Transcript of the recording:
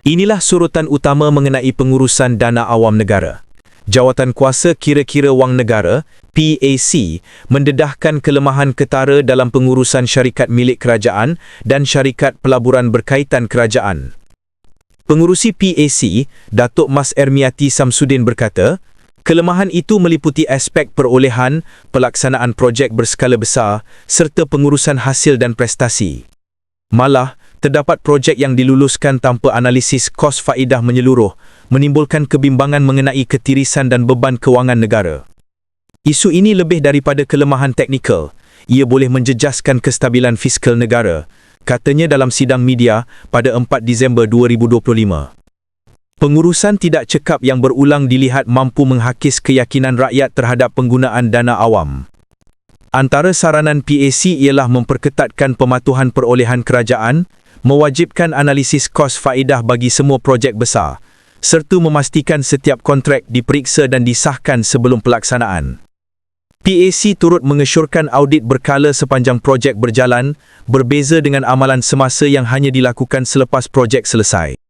Inilah surutan utama mengenai pengurusan dana awam negara. Jawatan Kuasa Kira-Kira Wang Negara, PAC, mendedahkan kelemahan ketara dalam pengurusan syarikat milik kerajaan dan syarikat pelaburan berkaitan kerajaan. Pengurusi PAC, Datuk Mas Ermiati Samsudin berkata, kelemahan itu meliputi aspek perolehan, pelaksanaan projek berskala besar serta pengurusan hasil dan prestasi. Malah, terdapat projek yang diluluskan tanpa analisis kos faedah menyeluruh, menimbulkan kebimbangan mengenai ketirisan dan beban kewangan negara. Isu ini lebih daripada kelemahan teknikal. Ia boleh menjejaskan kestabilan fiskal negara, katanya dalam sidang media pada 4 Disember 2025. Pengurusan tidak cekap yang berulang dilihat mampu menghakis keyakinan rakyat terhadap penggunaan dana awam. Antara saranan PAC ialah memperketatkan pematuhan perolehan kerajaan, mewajibkan analisis kos faedah bagi semua projek besar, serta memastikan setiap kontrak diperiksa dan disahkan sebelum pelaksanaan. PAC turut mengesyorkan audit berkala sepanjang projek berjalan, berbeza dengan amalan semasa yang hanya dilakukan selepas projek selesai.